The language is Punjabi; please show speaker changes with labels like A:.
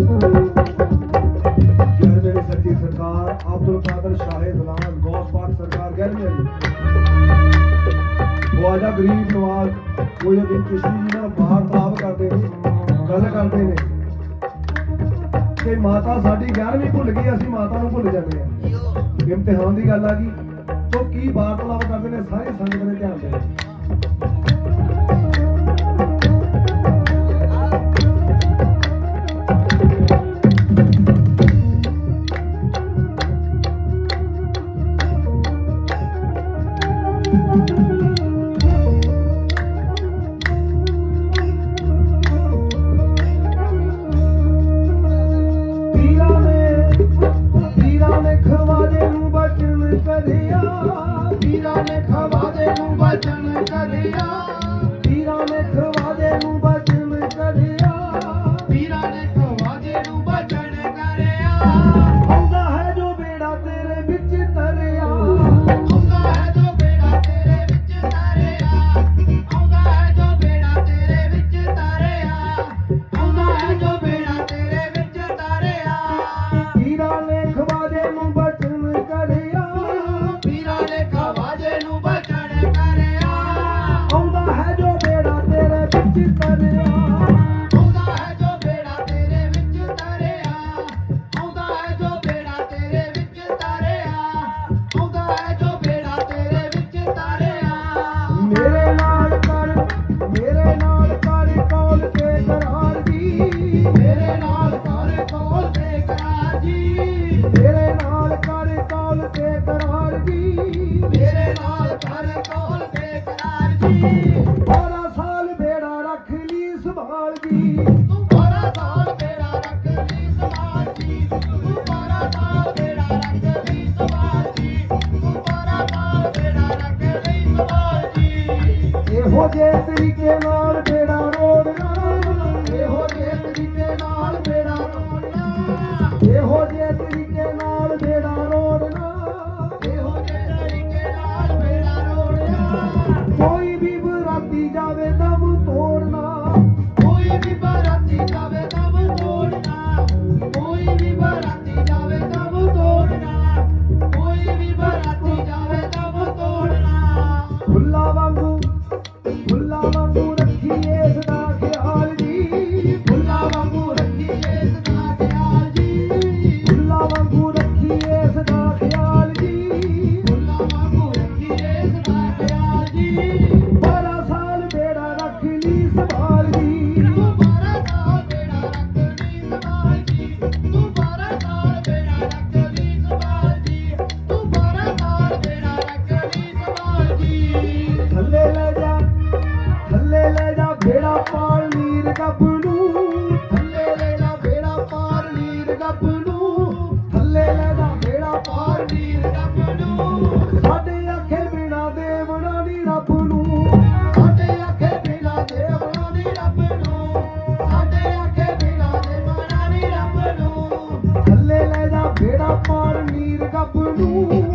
A: ਯਾਰ ਮੇਰੇ ਸੱਚੀ ਸਰਕਾਰ ਅਬਦੁਲ ਕਾਦਰ ਸ਼ਾਹੇ ਗੁਲਾਮ ਗੌਸ ਪਾਕ ਸਰਕਾਰ ਕਹਿੰਦੀ ਹੈ ਜੀ ਵਾਦਾ ਗਰੀਬ ਨਵਾਜ਼ ਕੋਈ ਦਿਨ ਕਿਸ਼ਤੀ ਜੀ ਨਾਲ ਬਾਹਰ ਤਾਬ ਕਰਦੇ ਨੇ ਗੱਲ ਕਰਦੇ ਨੇ। ਕਿ ਮਾਤਾ ਸਾਡੀ 11ਵੀਂ ਭੁੱਲ ਗਈ ਅਸੀਂ ਮਾਤਾ ਨੂੰ ਭੁੱਲ ਜਾਂਦੇ ਆ ਇਮਤਿਹਾਨ ਦੀ ਗੱਲ ਆ ਗਈ। ਤੋਂ ਕੀ ਬਾਤ ਲਾਭ ਕਰਦੇ ਨੇ ਸਾਰੇ ਕਰਿਆ
B: ਵੀਰਾਂ ਨੇ ਖਵਾ
A: ਦੇ ਨੂੰ ਬਚਨ ਕਰਿਆ। ਸਾਲ ਬੇੜਾ ਰੱਖ ਲਈ ਸੰਭਾਲ ਇਹੋ ਜੇ ਨਾਲ ਬੇੜਾ
B: ਤਰੀਕੇ ਨਾਲ ਬੇੜਾ
A: ਇਹੋ ਜੇ ਤਰੀਕੇ ਨਾਲ ਬੇੜਾ capilla the Namor. ਮੇਰਾ ਮਾਰ ਨੀਰ
B: ਗੱਭ ਨੂੰ